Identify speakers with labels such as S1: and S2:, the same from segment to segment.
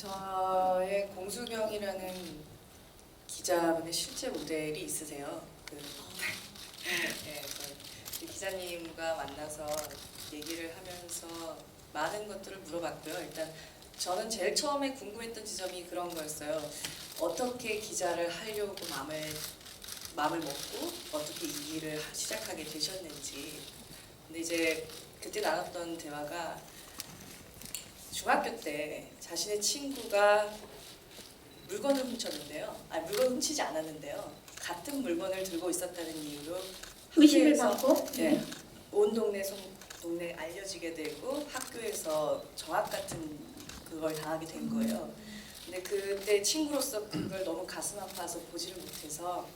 S1: 저의 공수경이라는 기자분의 실제 모델이 있으세요. 그, 네, 그 기자님과 만나서 얘기를 하면서 많은 것들을 물어봤고요. 일단 저는 제일 처음에 궁금했던 지점이 그런 거였어요. 어떻게 기자를 하려고 마음을 마음을 먹고 어떻게 이 일을 하- 시작하게 되셨는지. 근데 이제 그때 나눴던 대화가 중학교 때 자신의 친구가 물건을 훔쳤는데요. 아니 물건 훔치지 않았는데요. 같은 물건을 들고 있었다는 이유로
S2: 의심을
S1: 학교에서
S2: 받고
S1: 네, 온 동네 송, 동네 알려지게 되고 학교에서 정학 같은 그걸 당하게 된 거예요. 근데 그때 친구로서 그걸 너무 가슴 아파서 보지를 못해서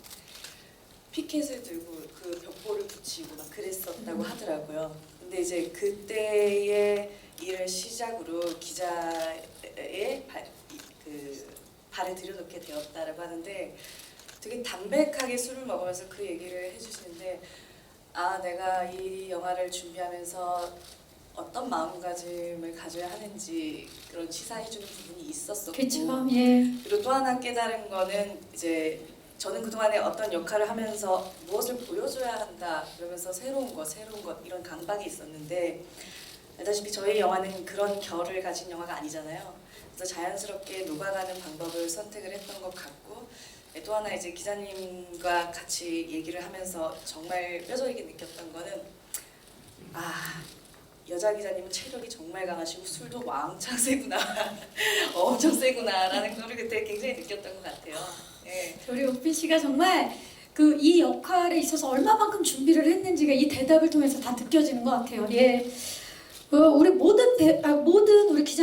S1: 피켓을 들고 그 벽보를 붙이고 막 그랬었다고 하더라고요. 근데 이제 그때의 일을 시작으로 기자의 발, 그 발을 들여놓게 되었다라고 하는데 되게 담백하게 술을 먹으면서 그 얘기를 해주시는데 아 내가 이 영화를 준비하면서 어떤 마음가짐을 가져야 하는지 그런 시사해주는 부분이 있었었고
S2: 그렇죠. 예.
S1: 그리고 또 하나 깨달은 거는 이제 저는 그동안에 어떤 역할을 하면서 무엇을 보여줘야 한다 그러면서 새로운 것 새로운 것 이런 강박이 있었는데 알다시피 저희 영화는 그런 결을 가진 영화가 아니잖아요 그래서 자연스럽게 녹아가는 방법을 선택을 했던 것 같고 네, 또 하나 이제 기자님과 같이 얘기를 하면서 정말 뼈저리게 느꼈던 거는 아 여자 기자님은 체력이 정말 강하시고 술도 왕창 세구나 엄청 세구나라는 거를 그때 굉장히 느꼈던 것 같아요. 예.
S2: 우리 오피 씨가 정말 그 이 역할에 있어서 얼마만큼 준비를 했는지가 이 대답을 통해서 다 느껴지는 것 같아요. 예. 어, 우리 모든 대, 아, 모든 우리 기자